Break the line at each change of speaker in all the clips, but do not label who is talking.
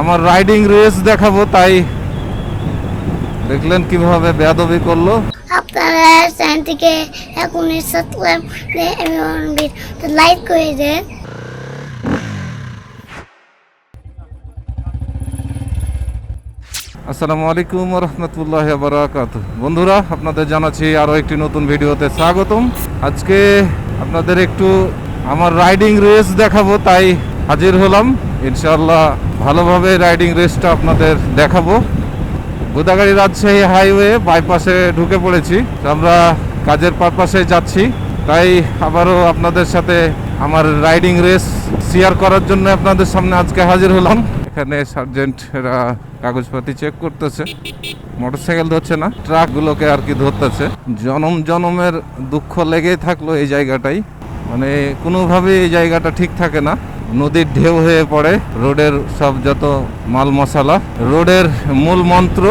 আমার riding race দেখাবো তাই দেখলেন কীভাবে বেয়াদবি করল।
আপনারা চ্যানেলটিকে এখনই সাবস্ক্রাইব এবং লাইক করে দেন।
আসসালামু আলাইকুম রহমতুল্লাহ বারাকাত বন্ধুরা আপনাদের জানাচ্ছি আরও একটি নতুন ভিডিওতে স্বাগতম। আজকে আপনাদের একটু আমার রাইডিং রেস দেখাবো তাই হাজির হলাম। ইনশাআল্লাহ ভালোভাবে রাইডিং রেসটা আপনাদের দেখাবো। গোদাগাড়ি রাজশাহী হাইওয়ে বাইপাসে ঢুকে পড়েছি। আমরা কাজের পারপাসে যাচ্ছি। তাই আবারও আপনাদের সাথে আমার রাইডিং রেস শেয়ার করার জন্য আপনাদের সামনে আজকে হাজির হলাম। এখানে সার্জেন্টরা কাগজপাতি চেক করতেছে। মোটরসাইকেল ধরছে না, ট্রাকগুলোকে আর কি ধরতেছে। জনম জনমের দুঃখ লেগেই থাকল এই জায়গাটাই। মানে কোনোভাবে এই জায়গাটা ঠিক থাকে না। নদীর ঢেউ হয়ে পড়ে। রোডের সব যত মাল মশালা, রোডের মূল মন্ত্র,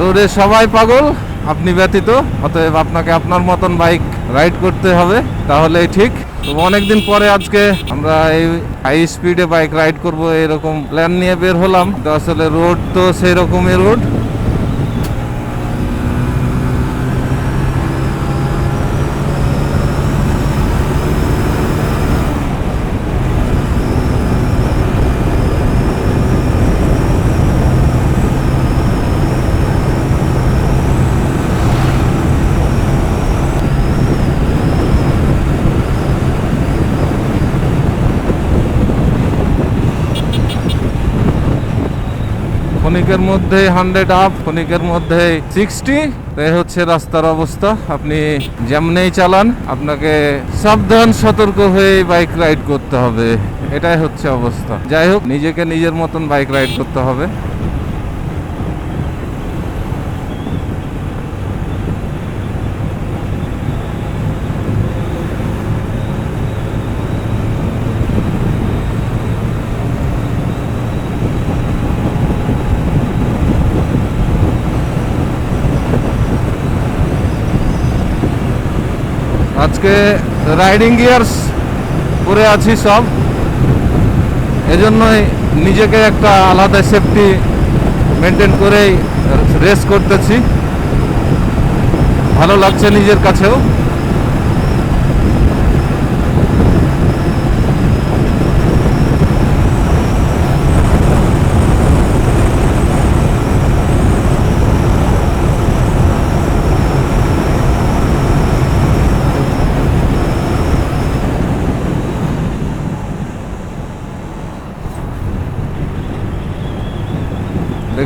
রোডে সবাই পাগল, আপনি ব্যতীত। অতএব আপনাকে আপনার মতন বাইক রাইড করতে হবে, তাহলেই ঠিক। তো অনেকদিন পরে আজকে আমরা এই হাই স্পিডে বাইক রাইড করব, এরকম প্ল্যান নিয়ে বের হলাম। তো আসলে রোড তো সেই রকমই রোড ক্ষণিকের মধ্যে হান্ড্রেড আপ ক্ষণিকের মধ্যে সিক্সটি এ হচ্ছে রাস্তার অবস্থা। আপনি যেমনেই চালান, আপনাকে সাবধান, সতর্ক হয়ে বাইক রাইড করতে হবে। এটাই হচ্ছে অবস্থা। যাই হোক, নিজেকে নিজের মতন বাইক রাইড করতে হবে। আজকে রাইডিং গিয়ার্স পরে আছি সব। এজন্যই নিজেকে একটা আলাদা সেফটি মেনটেন করেই রেস করতেছি। ভালো লাগছে নিজের কাছেও।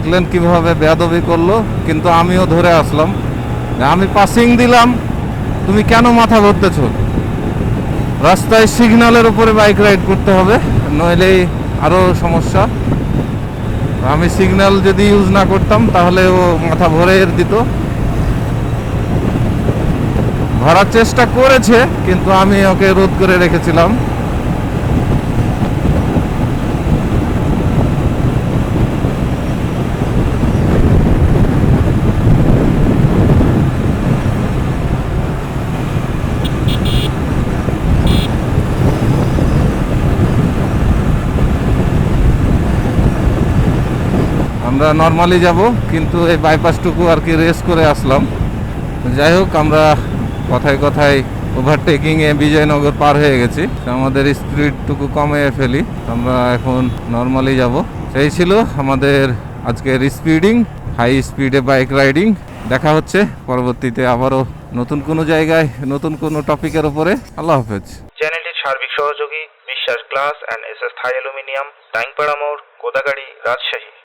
দেখলেন কীভাবে বেয়াদবি করল, কিন্তু আমিও ধরে আসলাম, আমি পাসিং দিলাম, তুমি কেন মাথা ধরতেছ রাস্তায় সিগন্যালের উপরে বাইক রাইড করতে হবে, নইলেই আরও সমস্যা। আমি সিগন্যাল যদি ইউজ না করতাম, তাহলে ও মাথা ভরে দিত। ধরার চেষ্টা করেছে, কিন্তু আমি ওকে রোধ করে রেখেছিলাম। আমরা নর্মালি যাব, কিন্তু এই বাইপাসটুকু আর কি রেস করে আসলাম। যাই হোক, আমরা কথায় কথায় ওভারটেকিংয়ে বিজয়নগর পার হয়ে গেছি। আমাদের স্পিডটুকু কমে ফেলি। আমরা এখন নর্মালি যাব। সেই ছিল আমাদের আজকের স্পিডিং হাই স্পিডে বাইক রাইডিং দেখা হচ্ছে পরবর্তীতে আবারও নতুন কোনো জায়গায়, নতুন কোনো টপিকের উপরে। আল্লাহ হাফেজ।
চ্যানেলটির সার্বিক সহযোগী, Biswas glass and S S Thai aluminium, Taingpara মোড়, কোদাগাড়ি, রাজশাহী।